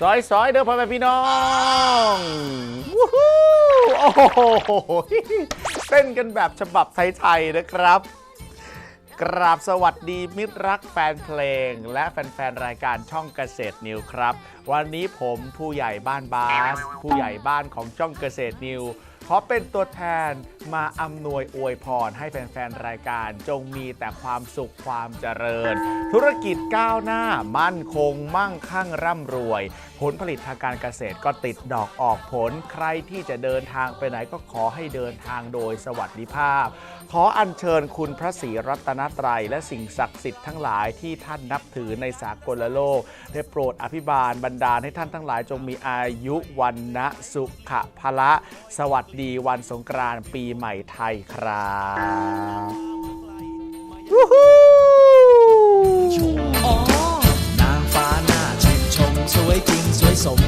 ซอยเด้อพ่อแม่พี่น้องวู้ฮู้โอ้โหเต้นกันแบบฉบับไทยๆนะครับ กราบสวัสดีมิตรรักแฟนเพลง และแฟนๆรายการช่องเกษตรนิวครับ วันนี้ผมผู้ใหญ่บ้านบาส ผู้ใหญ่บ้านของช่องเกษตรนิว ขอเป็นตัวแทนมาอำนวยอวยพรให้แฟนๆ รายการจงมีแต่ความสุขความเจริญ ธุรกิจก้าวหน้ามั่นคงมั่งคั่งร่ำรวย ผลผลิตทางการเกษตรก็ติดดอกออกผล ใครที่จะเดินทางไปไหนก็ขอให้เดินทางโดยสวัสดิภาพ ขออัญเชิญคุณพระศรีรัตนตรัยและสิ่งศักดิ์สิทธิ์ทั้งหลายที่ท่านนับถือในสากลโลก ได้โปรดอภิบาลบันดาให้ท่านทั้งหลายจงมีอายุวันนะสุขะละ สวัสดวันสงกรานต์ปีใหม่ไทยครับวู้ฮู้อ๋อนางฟ้าหน้าชื่นชมสวยจริงสวยสม